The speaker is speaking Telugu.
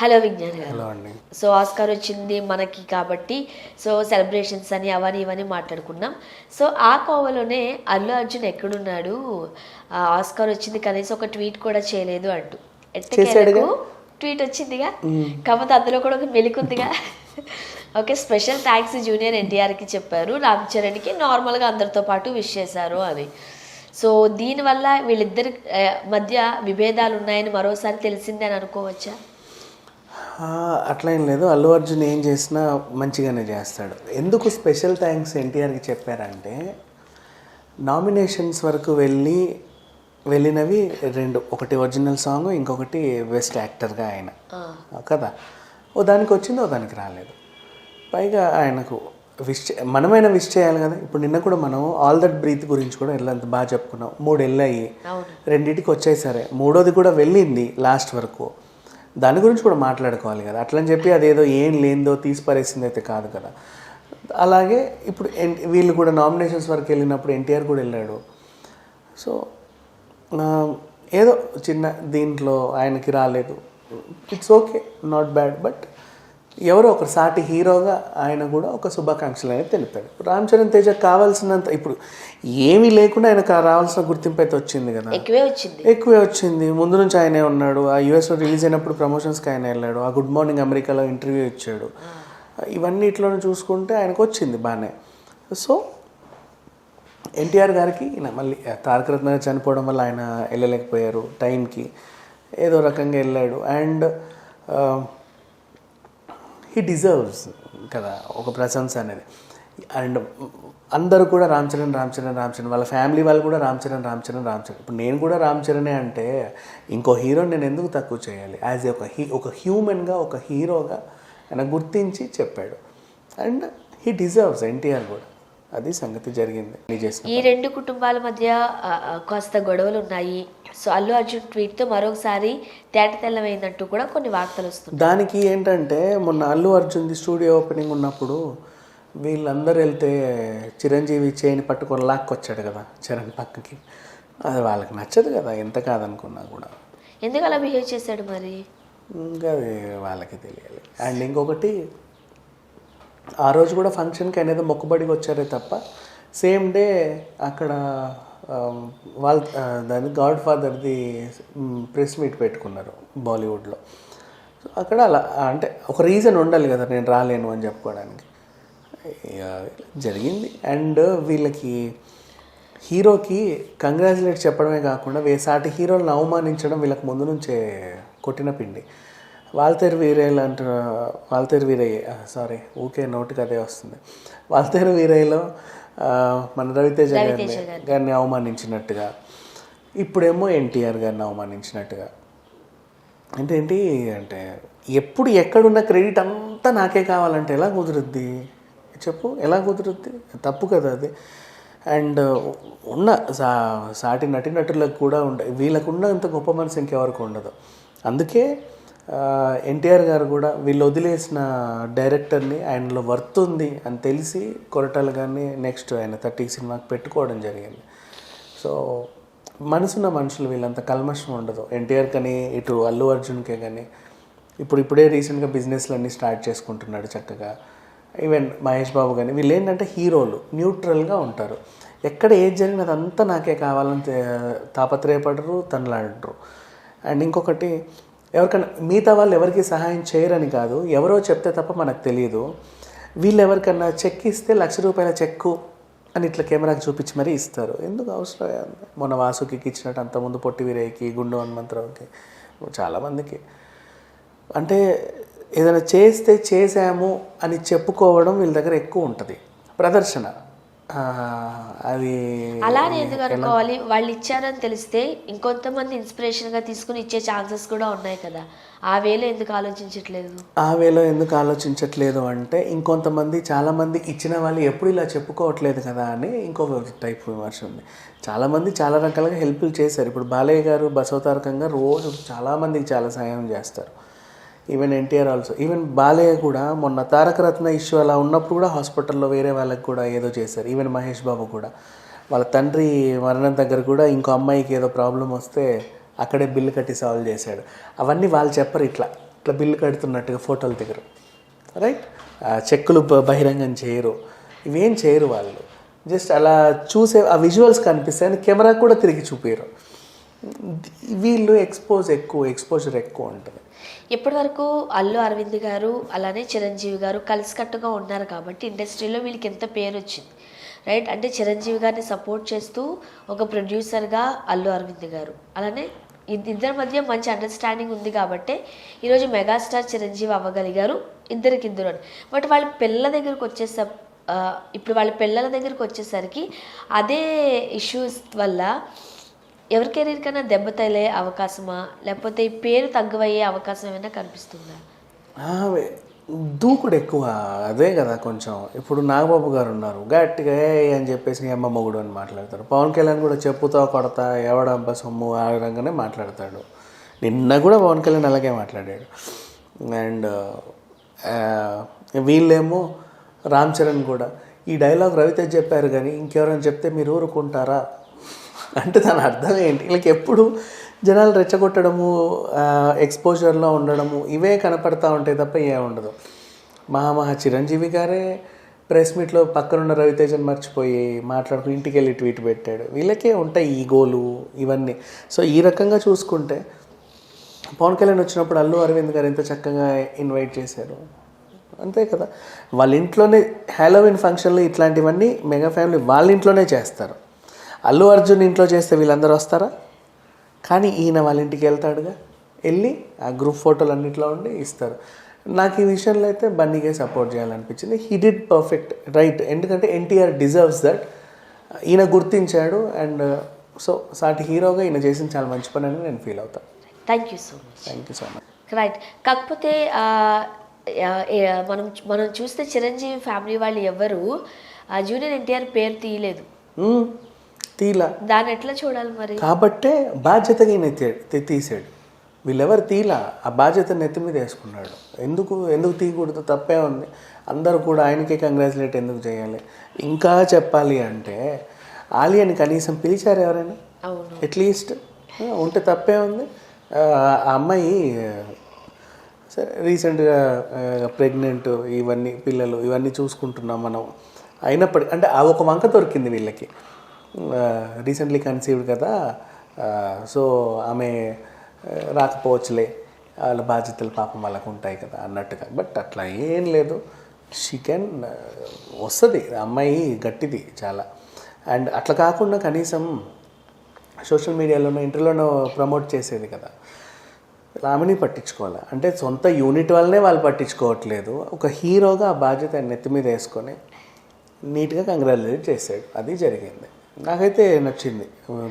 హలో విజ్ఞాన్ గారు. సో ఆస్కార్ వచ్చింది మనకి కాబట్టి సో సెలబ్రేషన్స్ అని అవని ఇవని మాట్లాడుకున్నాం. సో ఆ కోవలోనే అల్లు అర్జున్ ఎక్కడున్నాడు? ఆస్కార్ వచ్చింది కనీసం ఒక ట్వీట్ కూడా చేయలేదు అంటూ. ఎట్టకేలకు ట్వీట్ వచ్చిందిగా? కాకపోతే అందులో కూడా ఒక మెలికుందిగా ఓకే స్పెషల్ థ్యాంక్స్ జూనియర్ ఎన్టీఆర్కి చెప్పారు. రామ్ చరణ్కి నార్మల్గా అందరితో పాటు విష్ చేశారు అని. సో దీనివల్ల వీళ్ళిద్దరి మధ్య విభేదాలు ఉన్నాయని మరోసారి తెలిసిందే అని అనుకోవచ్చా? అట్లా ఏం లేదు. అల్లు అర్జున్ ఏం చేసినా మంచిగానే చేస్తాడు. ఎందుకు స్పెషల్ థ్యాంక్స్ ఎన్టీఆర్కి చెప్పారంటే నామినేషన్స్ వరకు వెళ్ళి వెళ్ళినవి రెండు. ఒకటి ఒరిజినల్ సాంగ్ ఇంకొకటి బెస్ట్ యాక్టర్గా ఆయన. కదా? ఓ దానికి వచ్చింది ఓ దానికి రాలేదు. పైగా ఆయనకు విష్ మనమైనా విష్ చేయాలి కదా? ఇప్పుడు నిన్న కూడా మనం ఆల్ దట్ బ్రీత్ గురించి కూడా వెళ్ళంత బాగా చెప్పుకున్నాం. మూడు వెళ్ళాయి రెండింటికి వచ్చాయి సరే మూడోది కూడా వెళ్ళింది లాస్ట్ వరకు. దాని గురించి కూడా మాట్లాడుకోవాలి కదా. అట్లని చెప్పి అదేదో ఏం లేదో తీసిపరేసింది అయితే కాదు కదా. అలాగే ఇప్పుడు ఎన్- వీళ్ళు కూడా నామినేషన్స్ వరకు వెళ్ళినప్పుడు ఎన్టీఆర్ కూడా వెళ్ళాడు. సో ఏదో చిన్న దీంట్లో ఆయనకి రాలేదు. It's okay not bad but ఎవరో ఒక సాటి హీరోగా ఆయన కూడా ఒక శుభాకాంక్షలు అనేది తెలిపాడు రామ్ చరణ్ తేజ కావాల్సినంత ఇప్పుడు ఏమీ లేకుండా ఆయనకు రావాల్సిన గుర్తింపు అయితే వచ్చింది కదా. ఎక్కువే వచ్చింది. ఎక్కువే వచ్చింది. ముందు నుంచి ఆయనే ఉన్నాడు. ఆ యూఎస్లో రిలీజ్ అయినప్పుడు ప్రమోషన్స్కి ఆయన వెళ్ళాడు. ఆ గుడ్ మార్నింగ్ అమెరికాలో ఇంటర్వ్యూ ఇచ్చాడు. ఇవన్నిట్లో చూసుకుంటే ఆయనకు వచ్చింది బాగానే. సో ఎన్టీఆర్ గారికి మళ్ళీ తారక రత్న చనిపోవడం వల్ల ఆయన వెళ్ళలేకపోయారు టైంకి. ఏదో రకంగా వెళ్ళాడు. అండ్ హీ డిజర్వ్స్ కదా ఒక ప్రశంస అనేది. అండ్ అందరూ కూడా రామ్ చరణ్ రామ్ చరణ్ రామ్ చరణ్ వాళ్ళ ఫ్యామిలీ వాళ్ళు కూడా రామ్ చరణ్ రామ్ చరణ్ రామ్ చరణ్. ఇప్పుడు నేను కూడా రామ్ చరణే అంటే ఇంకో హీరోని నేను ఎందుకు తక్కువ చేయాలి? యాజ్ ఏ ఒక హీ ఒక హ్యూమన్గా ఒక హీరోగా ఆయన గుర్తించి చెప్పాడు. అండ్ హీ డిజర్వ్స్ ఎన్టీఆర్ కూడా. అది సంగతి జరిగింది. ఈ రెండు కుటుంబాల మధ్య కాస్త గొడవలు ఉన్నాయి సో అల్లు అర్జున్ ట్వీట్తో మరొకసారి తేట తెల్లమైందంటూ కూడా కొన్ని వార్తలు వస్తున్నాయి. దానికి ఏంటంటే మొన్న అల్లు అర్జున్ది స్టూడియో ఓపెనింగ్ ఉన్నప్పుడు వీళ్ళందరూ వెళ్తే చిరంజీవి చేయిని పట్టుకొని లాక్కొచ్చాడు కదా చరణ్ పక్కకి. అది వాళ్ళకి నచ్చదు కదా ఎంత కాదనుకున్నా కూడా. ఎందుకు అలా బిహేవ్ చేశాడు మరి? ఇంకా అది వాళ్ళకి తెలియాలి. అండ్ ఇంకొకటి ఆ రోజు కూడా ఫంక్షన్కి అనేది మొక్కుబడికి వచ్చారే తప్ప సేమ్ డే అక్కడ వాళ్ళ దాని గాడ్ ఫాదర్ది ప్రెస్ మీట్ పెట్టుకున్నారు బాలీవుడ్లో. సో అక్కడ అలా అంటే ఒక రీజన్ ఉండాలి కదా నేను రాలేను అని చెప్పుకోవడానికి. జరిగింది. అండ్ వీళ్ళకి హీరోకి కంగ్రాచులేట్ చెప్పడమే కాకుండా వేసాటి హీరోలను అవమానించడం వీళ్ళకి ముందు నుంచే కొట్టిన పిండి. వాల్తేరు వీరయ్యలు అంట వాల్తేరు వీరయ్య సారీ ఊకే నోటికి అదే వస్తుంది. వాల్తేరు వీరయ్యలో మన రవితేజ గారిని గారిని. అవమానించినట్టుగా ఇప్పుడేమో ఎన్టీఆర్ గారిని అవమానించినట్టుగా. అంటే ఏంటి అంటే ఎప్పుడు ఎక్కడున్న క్రెడిట్ అంతా నాకే కావాలంటే ఎలా కుదురుద్ది? చెప్పు ఎలా కుదురుద్ది? తప్పు కదా అది. అండ్ ఉన్న సా సాటి నటినటులకు కూడా ఉండ వీళ్ళకు ఉన్నంత గొప్ప మనసు ఇంకెవరికి ఉండదు. అందుకే ఎన్టీఆర్ గారు కూడా వీళ్ళు వదిలేసిన డైరెక్టర్ని ఆయనలో వర్త్ ఉంది అని తెలిసి కొరటాలు కానీ నెక్స్ట్ ఆయన థర్టీ సినిమాకి పెట్టుకోవడం జరిగింది. సో మనసున్న మనుషులు వీళ్ళంత కల్మషం ఉండదు. ఎన్టీఆర్ కానీ ఇటు అల్లు అర్జున్కే కానీ. ఇప్పుడు ఇప్పుడే రీసెంట్గా బిజినెస్లన్నీ స్టార్ట్ చేసుకుంటున్నాడు చక్కగా. ఈవెన్ మహేష్ బాబు కానీ. వీళ్ళు ఏంటంటే హీరోలు న్యూట్రల్గా ఉంటారు. ఎక్కడ ఏది జరిగినా అదంతా నాకే కావాలని తాపత్రయపడరు తనలాడరు. అండ్ ఇంకొకటి ఎవరికైనా మిగతా వాళ్ళు ఎవరికి సహాయం చేయరని కాదు ఎవరో చెప్తే తప్ప మనకు తెలియదు వీళ్ళు ఎవరికన్నా చెక్ ఇస్తే లక్ష రూపాయల చెక్కు అని ఇట్లా కెమెరాకి చూపించి మరీ ఇస్తారు. ఎందుకు అవసరం మొన్న వాసుకి ఇచ్చినట్టు అంతకుముందు పొట్టి వీరయ్యకి గుండు హనుమంతరావుకి చాలామందికి అంటే ఏదైనా చేస్తే చేసాము అని చెప్పుకోవడం వీళ్ళ దగ్గర ఎక్కువ ఉంటుంది. ప్రదర్శన. అది అలానే ఎందుకు అనుకోవాలి వాళ్ళు ఇచ్చారని తెలిస్తే ఇంకొంతమంది ఇన్స్పిరేషన్గా తీసుకుని ఇచ్చే ఛాన్సెస్ కూడా ఉన్నాయి కదా. ఆ వేలో ఎందుకు ఆలోచించట్లేదు? ఆ వేలో ఎందుకు ఆలోచించట్లేదు అంటే ఇంకొంతమంది చాలామంది ఇచ్చిన వాళ్ళు ఎప్పుడు ఇలా చెప్పుకోవట్లేదు కదా అని ఇంకో టైప్ విమర్శ ఉంది. చాలామంది చాలా రకాలుగా హెల్ప్లు చేశారు. ఇప్పుడు బాలయ్య గారు బసవతారకంగా రోజు చాలామందికి చాలా సహాయం చేస్తారు. Even NTR also even Balayya కూడా మొన్న తారక రత్న ఇష్యూ అలా ఉన్నప్పుడు కూడా హాస్పిటల్లో వేరే వాళ్ళకి కూడా ఏదో చేశారు. ఈవెన్ మహేష్ బాబు కూడా. వాళ్ళ తండ్రి మరణం దగ్గర కూడా ఇంకో అమ్మాయికి ఏదో ప్రాబ్లం వస్తే అక్కడే బిల్లు కట్టి సాల్వ్ చేశాడు. అవన్నీ వాళ్ళు చెప్పరు ఇట్లా. ఇట్లా బిల్లు కడుతున్నట్టుగా ఫోటోలు దిగరు రైట్ చెక్కులు బహిరంగం చేయరు. ఇవేం చేయరు వాళ్ళు. జస్ట్ అలా చూసే ఆ విజువల్స్ కనిపిస్తాయి అని కెమెరా కూడా తిరిగి చూపారు వీళ్ళు ఎక్స్పోజ్ ఎక్కువ ఎక్స్పోజర్ ఎక్కువ ఉంటుంది ఇప్పటివరకు అల్లు అరవింద్ గారు అలానే చిరంజీవి గారు కలిసికట్టుగా ఉన్నారు కాబట్టి ఇండస్ట్రీలో వీళ్ళకి ఎంత పేరు వచ్చింది రైట్ అంటే చిరంజీవి గారిని సపోర్ట్ చేస్తూ ఒక ప్రొడ్యూసర్గా అల్లు అరవింద్ గారు. అలానే ఇద్దరి మధ్య మంచి అండర్స్టాండింగ్ ఉంది కాబట్టి ఈరోజు మెగాస్టార్ చిరంజీవి అవ్వగలిగారు ఇద్దరికిద్దరు అని బట్ వాళ్ళ పిల్లల దగ్గరకు వచ్చేస ఇప్పుడు వాళ్ళ పిల్లల దగ్గరకు వచ్చేసరికి అదే ఇష్యూస్ వల్ల ఎవరి కెరీర్ కన్నా దెబ్బతలే అవకాశమా? లేకపోతే ఈ పేరు తగ్గువయ్యే అవకాశం ఏమైనా కనిపిస్తుందా? దూకుడు ఎక్కువ. అదే కదా కొంచెం. ఇప్పుడు నాగబాబు గారు ఉన్నారు. గట్టిగా అని చెప్పేసి నీ అమ్మ మొగుడు అని మాట్లాడతారు పవన్ కళ్యాణ్ కూడా చెప్పుతా కొడతా ఎవడబ్బా సొమ్ము ఆ విధంగానే మాట్లాడతాడు. నిన్న కూడా పవన్ కళ్యాణ్ అలాగే మాట్లాడాడు. అండ్ వీళ్ళేమో రామ్ చరణ్ కూడా. ఈ డైలాగ్ రవితేజ్ చెప్పారు కానీ ఇంకెవరైనా చెప్తే మీరు ఊరుకుంటారా? అంటే దాని అర్థం ఏంటి? వీళ్ళకి ఎప్పుడు జనాలు రెచ్చగొట్టడము ఎక్స్పోజర్లో ఉండడము ఇవే కనపడతా ఉంటాయి తప్ప ఏ ఉండదు. మహామహా చిరంజీవి గారే ప్రెస్ మీట్లో పక్కనున్న రవితేజన్ మర్చిపోయి మాట్లాడుకుని ఇంటికి వెళ్ళి ట్వీట్ పెట్టాడు. వీళ్ళకే ఉంటాయి ఈగోలు ఇవన్నీ. సో ఈ రకంగా చూసుకుంటే పవన్ కళ్యాణ్ వచ్చినప్పుడు అల్లు అరవింద్ గారు ఎంత చక్కగా ఇన్వైట్ చేశారు? అంతే కదా. వాళ్ళ ఇంట్లోనే హ్యాలోవిన్ ఫంక్షన్లు ఇట్లాంటివన్నీ మెగా ఫ్యామిలీ వాళ్ళ ఇంట్లోనే చేస్తారు. అల్లు అర్జున్ ఇంట్లో చేస్తే వీళ్ళందరూ వస్తారా? కానీ ఈయన వాళ్ళ ఇంటికి వెళ్తాడుగా. వెళ్ళి ఆ గ్రూప్ ఫోటోలు అన్నింటిలో ఉండి ఇస్తారు. నాకు ఈ విషయంలో అయితే బన్నీకే సపోర్ట్ చేయాలనిపించింది. హీ డిడ్ పర్ఫెక్ట్ రైట్ ఎందుకంటే ఎన్టీఆర్ డిజర్వ్స్ దట్ ఈయన గుర్తించాడు అండ్ సో సాటి హీరోగా ఈయన చేసిన చాలా మంచి పని అని నేను ఫీల్ అవుతాను thank you so much thank you so much right కాకపోతే మనం మనం చూస్తే చిరంజీవి ఫ్యామిలీ వాళ్ళు ఎవరు జూనియర్ ఎన్టీఆర్ పేరు తీయలేదు. మ్మ్. తీలా. దాన్ని ఎట్లా చూడాలి మరి? కాబట్టే బాధ్యతగా ఈయన తీ- తీ- తీసాడు. వీళ్ళెవరు తీలా? ఆ బాధ్యత నెత్తి మీద వేసుకున్నాడు. ఎందుకు ఎందుకు తీయకూడదు? తప్పే ఉంది. అందరూ కూడా ఆయనకే కంగ్రాచులేట్ ఎందుకు చేయాలి? ఇంకా చెప్పాలి అంటే ఆలియాని కనీసం పిలిచారు ఎవరైనా? అట్లీస్ట్ ఉంటే తప్పే ఉంది. ఆ అమ్మాయి సరే రీసెంట్గా ప్రెగ్నెంట్ ఇవన్నీ పిల్లలు ఇవన్నీ చూసుకుంటున్నాం మనం. అయినప్పటికీ అంటే ఆ ఒక వంక దొరికింది వీళ్ళకి. రీసెంట్లీ కన్సీవ్డ్ కదా. సో ఆమె రాకపోవచ్చులే. వాళ్ళ బాధ్యతలు పాపం వాళ్ళకు ఉంటాయి కదా అన్నట్టుగా. బట్ అట్లా ఏం లేదు. చికెన్ వస్తుంది. అమ్మాయి గట్టిది చాలా. అండ్ అట్లా కాకుండా కనీసం సోషల్ మీడియాలోనో ఇంటర్లోనో ప్రమోట్ చేసేది కదా. ఆమెని పట్టించుకోవాలి? అంటే సొంత యూనిట్ వల్లనే వాళ్ళు పట్టించుకోవట్లేదు. ఒక హీరోగా ఆ బాధ్యత నెత్తి మీద వేసుకొని నీట్గా కంగ్రాచులేట్ చేశాడు. అది జరిగింది. నాకైతే నచ్చింది బన్నీ